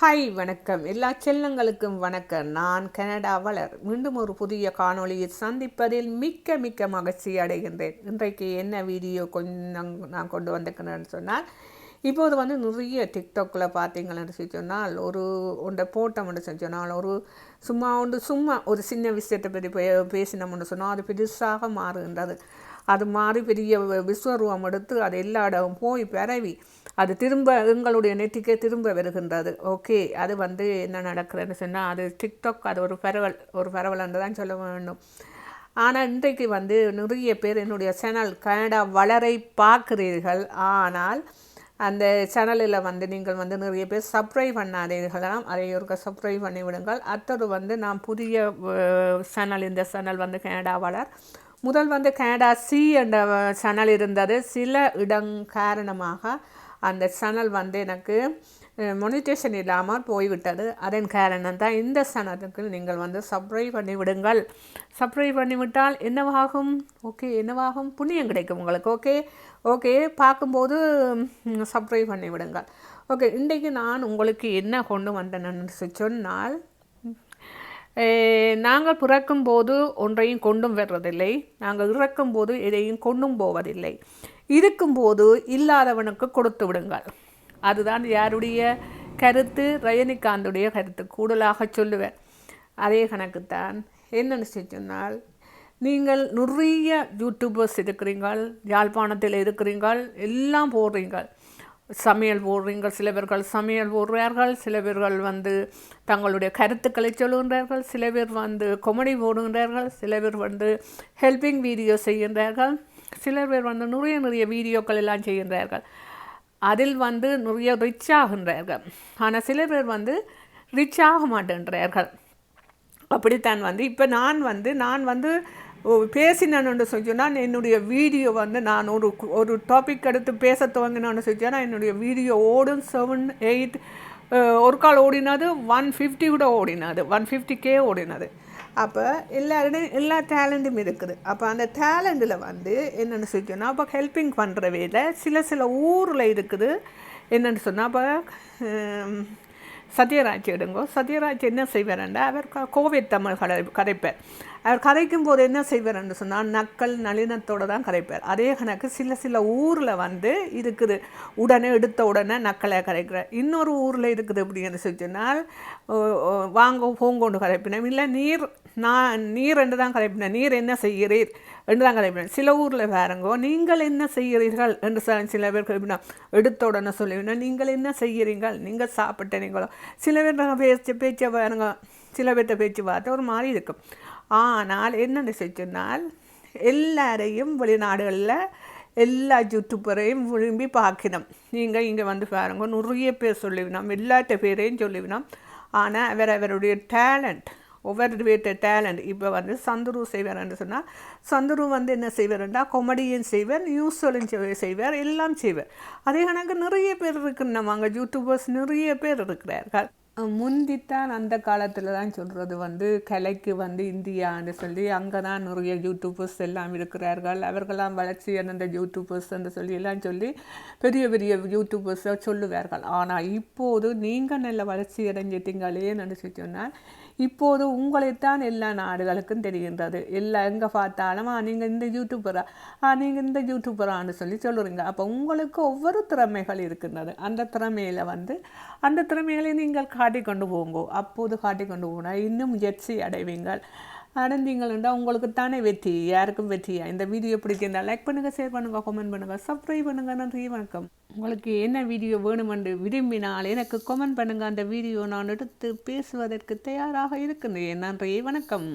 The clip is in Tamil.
ஹாய் வணக்கம். எல்லா செல்லங்களுக்கும் வணக்கம். நான் கனடா வளர். மீண்டும் ஒரு புதிய காணொளியை சந்திப்பதில் மிக்க மிக்க மகிழ்ச்சி அடைகின்றேன். இன்றைக்கு என்ன வீடியோ கொஞ்சம் நான் கொண்டு வந்திருக்கிறேன்னு சொன்னால் இப்போது வந்து நிறைய டிக்டாக்கில் பார்த்தீங்கன்னு சொல்லி சொன்னால் ஒரு ஒன்றை போட்டோம்னு சொல்லி சொன்னால் ஒரு சும்மா ஒன்று சும்மா ஒரு சின்ன விஷயத்தை பற்றி பே- பேசினோம்னு சொன்னால் அது பெருசாக மாறுகின்றது. அது மாதிரி பெரிய விஸ்வரூபம் எடுத்து அது எல்லாடவும் போய் பரவி அது திரும்ப எங்களுடைய நெத்திக்கே திரும்ப வருகின்றது. ஓகே அது வந்து என்ன நடக்கிறதுன்னு சொன்னால் அது டிக்டாக் அது ஒரு பரவல் ஒரு பரவல் என்று தான் சொல்ல வேண்டும். ஆனால் இன்றைக்கு வந்து நிறைய பேர் என்னுடைய சேனல் கனடா வளரை பார்க்கிறீர்கள். ஆனால் அந்த சேனலில் வந்து நீங்கள் வந்து நிறைய பேர் சப்ஸ்கிரைப் பண்ணாதீர்களாம் அதை ஒருக்க சப்ஸ்கிரைப் பண்ணி விடுங்கள் அடுத்தது வந்து நான் புதிய சேனல் இந்த சேனல் வந்து கனடா வளர். முதல் வந்து கனடா சி என்ற சேனல் இருந்தது. சில இடங் காரணமாக அந்த சேனல் வந்து எனக்கு மொனிட்டேஷன் இல்லாமல் போய்விட்டது. அதன் காரணம் தான் இந்த சேனலுக்கு நீங்கள் வந்து சப்ஸ்கிரைப் பண்ணி விடுங்கள். சப்ஸ்கிரைப் பண்ணிவிட்டால் என்னவாகும்? ஓகே என்னவாகும்? புண்ணியம் கிடைக்கும் உங்களுக்கு ஓகே ஓகே பார்க்கும்போது சப்ஸ்கிரைப் பண்ணி விடுங்கள். ஓகே இன்றைக்கு நான் உங்களுக்கு என்ன கொண்டு வந்தேன்னு சொன்னால் நாங்கள் பிறக்கும்போது ஒன்றையும் கொண்டும் வர்றதில்லை நாங்கள் இறக்கும்போது எதையும் கொண்டும் போவதில்லை. இருக்கும்போது இல்லாதவனுக்கு கொடுத்து விடுங்கள். அதுதான் யாருடைய கருத்து? ரஜினிகாந்துடைய கருத்து. கூடுதலாக சொல்லுவேன். அதே கணக்குத்தான். என்னென்னு சொன்னால் நீங்கள் நிறைய யூடியூபர்ஸ் இருக்கிறீங்கள் யாழ்ப்பாணத்தில் இருக்கிறீங்கள் எல்லாம் போடுறீங்கள் சமையல் போடுறீங்கள் சில பேர்கள் சமையல் போடுறார்கள் சில பேர்கள் வந்து தங்களுடைய கருத்துக்களை சொல்லுகின்றார்கள் சில பேர் வந்து கொமெடி போடுகின்றார்கள் சில பேர் வந்து ஹெல்பிங் வீடியோ செய்கின்றார்கள் சில பேர் வந்து நிறைய நிறைய வீடியோக்கள் எல்லாம் செய்கின்றார்கள். அதில் வந்து நிறைய ரிச் ஆகின்றார்கள். ஆனால் சில பேர் வந்து ரிச் ஆக மாட்டேன்றார்கள். அப்படித்தான் வந்து இப்போ நான் வந்து நான் வந்து பேசினேன்னு சொன்னால் என்னுடைய வீடியோ வந்து நான் ஒரு ஒரு டாபிக் எடுத்து பேச துவங்கினோன்னு சொன்னால் என்னுடைய வீடியோ ஓடும் செவன் எயிட் ஒரு கால் ஓடினது ஒன் ஃபிஃப்டி கூட ஓடினது ஒன் ஃபிஃப்டி கே ஓடினது. அப்போ எல்லாருடைய எல்லா டேலண்ட்டும் இருக்குது. அப்போ அந்த டேலண்டில் வந்து என்னென்னு சொன்னால் அப்போ ஹெல்பிங் பண்ணுற வேலை சில சில ஊரில் இருக்குது. என்னென்னு சொன்னால் அப்போ சத்யராஜ் எடுங்கோ சத்யராஜ் என்ன செய்வார்ண்டா அவர் கோவை தமிழ் கதை கதைப்பார் அவர் கதைக்கும் போது என்ன செய்வார் என்று சொன்னால் நக்கல் நளினத்தோடு தான் கதைப்பார். அதே கணக்கு சில சில ஊரில் வந்து இருக்குது. உடனே எடுத்த உடனே நக்கலை கரைக்கிறார். இன்னொரு ஊரில் இருக்குது அப்படின்னு சொன்னால் வாங்க போங்கொண்டு கரைப்பினோம் இல்லை நீர் நான் நீர் என்று தான் கரைப்பினேன் நீர் என்ன செய்கிறீர் என்று தான் கரைப்பினேன் சில ஊரில் பாருங்கோ நீங்கள் என்ன செய்கிறீர்கள் என்று சில பேர் கரைப்பினோம் எடுத்த உடனே சொல்லுவீங்கன்னா நீங்கள் என்ன செய்கிறீர்கள்? நீங்கள் சாப்பிட்டீங்களோ சில பேர் நாங்கள் பேச்சு பேச்சை பாருங்க சில பேர்த்த பேச்சு பார்த்து ஒரு மாதிரி இருக்கும். ஆனால் என்னென்னு சொன்னால் எல்லாரையும் வெளிநாடுகளில் எல்லா யூடியூப்பரையும் விரும்பி பார்க்கணும். நீங்கள் இங்கே வந்து பாருங்க நிறைய பேர் சொல்லிவினோம் எல்லாத்த பேரையும் சொல்லிவினோம் ஆனால் அவர் அவருடைய டேலண்ட் ஒவ்வொரு வீட்டு டேலண்ட் இப்போ வந்து சந்துரு செய்வார்னு சொன்னால் சந்துரு வந்து என்ன செய்வார்ன்றா கொமெடியும் செய்வார் நியூஸ்களும் செய்வார் எல்லாம் செய்வார். அதே கணக்கு நிறைய பேர் இருக்குன்னு நம்ம அங்கே யூடியூபர்ஸ் நிறைய பேர் இருக்கிறார்கள். முந்தித்தான் அந்த காலத்தில் தான் சொல்கிறது வந்து கலைக்கு வந்து இந்தியான்னு சொல்லி அங்கே தான் நிறைய யூடியூபர்ஸ் எல்லாம் இருக்கிறார்கள். அவர்களாம் வளர்ச்சி அந்த யூடியூபர்ஸ் என்று சொல்லி எல்லாம் சொல்லி பெரிய பெரிய யூடியூபர்ஸை சொல்லுவார்கள். ஆனால் இப்போது நீங்கள் நல்ல வளர்ச்சி அடைஞ்சிட்டீங்களே நினச்சி சொன்னால் இப்போது உங்களைத்தான் எல்லா நாடுகளுக்கும் தெரிகின்றது. எல்லா எங்கே பார்த்தாலும் ஆ நீங்கள் இந்த யூடியூபரா ஆ நீங்கள் இந்த யூடியூபரான்னு சொல்லி சொல்லுறீங்க. அப்போ உங்களுக்கு ஒவ்வொரு திறமைகள் இருக்கின்றது. அந்த திறமையில் வந்து அந்த திறமைகளை நீங்கள் காட்டிக்கொண்டு போங்கோ. அப்போது காட்டிக்கொண்டு போனால் இன்னும் முயற்சி அடைவீங்கள். அடைந்தீங்கன்னா உங்களுக்கு தானே வெற்றி யாருக்கும் வெற்றியா? இந்த வீடியோ பிடிச்சிருந்தா லைக் பண்ணுங்கள் ஷேர் பண்ணுங்கள் கமெண்ட் பண்ணுங்கள் சப்ஸ்கிரைப் பண்ணுங்கள் நன்றி வணக்கம். உங்களுக்கு என்ன வீடியோ வேணுமென்று விரும்பினால் எனக்கு கமெண்ட் பண்ணுங்கள் அந்த வீடியோ நான் எடுத்து பேசுவதற்கு தயாராக இருக்கின்றேன். நன்றி வணக்கம்.